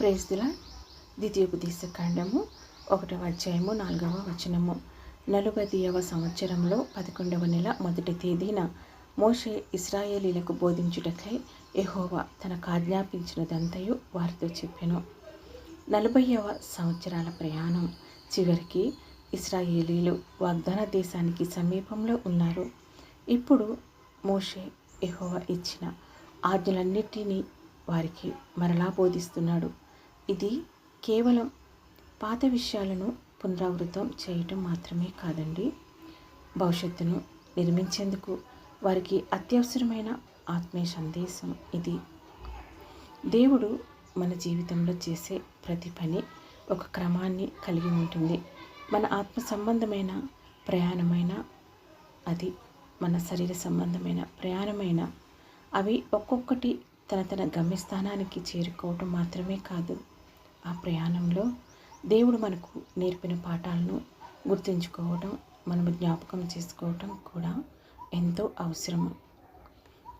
ప్రేస్తుల ద్వితీయోపదేశ ఖండము ఒకటవ అధ్యాయము నాలుగవ వచనము. నలుగదియవ సంవత్సరంలో పదకొండవ నెల మొదటి తేదీన మోషే ఇస్రాయేలీలకు బోధించుటకై ఎహోవా తనకు ఆజ్ఞాపించినదంతయు వారితో చెప్పెను. నలభైవ సంవత్సరాల ప్రయాణం. చివరికి ఇస్రాయేలీలు వాగ్దాన దేశానికి సమీపంలో ఉన్నారు. ఇప్పుడు మోషే ఎహోవా ఇచ్చిన ఆజ్ఞలన్నిటినీ వారికి మరలా బోధిస్తున్నాడు. ఇది కేవలం పాత విషయాలను పునరావృతం చేయటం మాత్రమే కాదండి. భవిష్యత్తును నిర్మించేందుకు వారికి అత్యవసరమైన ఆత్మీయ సందేశం ఇది. దేవుడు మన జీవితంలో చేసే ప్రతి పని ఒక క్రమాన్ని కలిగి ఉంటుంది. మన ఆత్మ సంబంధమైన ప్రయాణమైన అది మన శరీర సంబంధమైన ప్రయాణమైన అవి ఒక్కొక్కటి తన తన గమ్యస్థానానికి చేరుకోవటం మాత్రమే కాదు. ఆ ప్రయాణంలో దేవుడు మనకు నేర్పిన పాఠాలను గుర్తుంచుకోవడం మనము జ్ఞాపకం చేసుకోవటం కూడా ఎంతో అవసరము.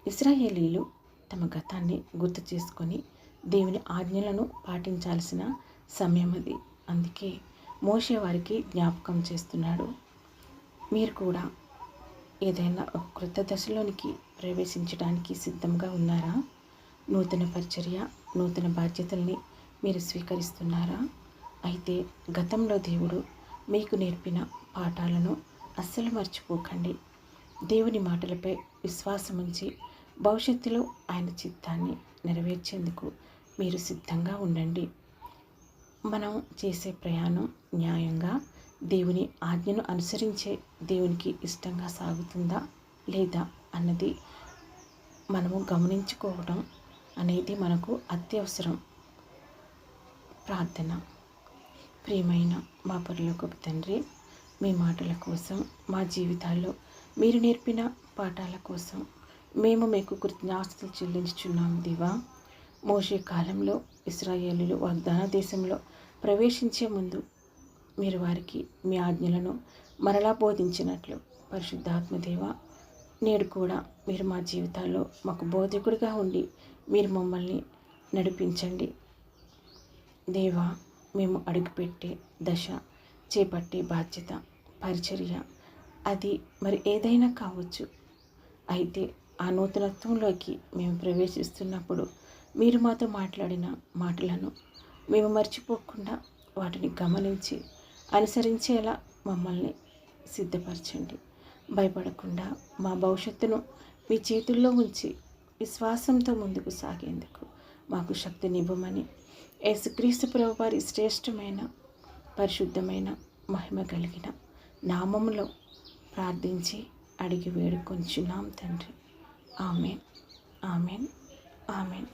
ఇస్రాయేలీలు తమ గతాన్ని గుర్తు చేసుకొని దేవుని ఆజ్ఞలను పాటించాల్సిన సమయం అది. అందుకే మోసే వారికి జ్ఞాపకం చేస్తున్నాడు. మీరు కూడా ఏదైనా ఒక క్రొత్త దశలోనికి ప్రవేశించడానికి సిద్ధంగా ఉన్నారా? నూతన పరిచర్య నూతన బాధ్యతల్ని మీరు స్వీకరిస్తున్నారా? అయితే గతంలో దేవుడు మీకు నేర్పిన పాఠాలను అస్సలు మర్చిపోకండి. దేవుని మాటలపై విశ్వాసం ఉంచి భవిష్యత్తులో ఆయన చిత్తాన్ని నెరవేర్చేందుకు మీరు సిద్ధంగా ఉండండి. మనం చేసే ప్రయాణం న్యాయంగా దేవుని ఆజ్ఞను అనుసరించే దేవునికి ఇష్టంగా సాగుతుందా లేదా అన్నది మనము గమనించుకోవడం అనేది మనకు అత్యవసరం. ప్రార్థన. ప్రియమైన మా పరులకు తండ్రి మీ మాటల కోసం మా జీవితాల్లో మీరు నేర్పిన పాఠాల కోసం మేము మీకు కృతజ్ఞాస్తులు చెల్లించుచున్నాం దివా. మోసే కాలంలో ఇస్రాయేలీలు వాగ్దాన దేశంలో ప్రవేశించే ముందు మీరు వారికి మీ ఆజ్ఞలను మరలా బోధించినట్లు పరిశుద్ధాత్మదేవ నేడు కూడా మీరు మా జీవితాల్లో మాకు బోధకుడిగా ఉండి మీరు మమ్మల్ని నడిపించండి. దేవా మేము అడుగుపెట్టే దశ చేపట్టే బాధ్యత పరిచర్య అది మరి ఏదైనా కావచ్చు. అయితే ఆ నూతనత్వంలోకి మేము ప్రవేశిస్తున్నప్పుడు మీరు మాతో మాట్లాడిన మాటలను మేము మర్చిపోకుండా వాటిని గమనించి అనుసరించేలా మమ్మల్ని సిద్ధపరచండి. భయపడకుండా మా భవిష్యత్తును మీ చేతుల్లో ఉంచి విశ్వాసంతో ముందుకు సాగేందుకు మాకు శక్తినివ్వమని యేసుక్రీస్తు ప్రభు వారి శ్రేష్టమైన పరిశుద్ధమైన మహిమ కలిగిన నామములో ప్రార్థించి అడిగి వేడుకొంచున్నాం తండ్రి. ఆమెన్. ఆమెన్. ఆమెన్.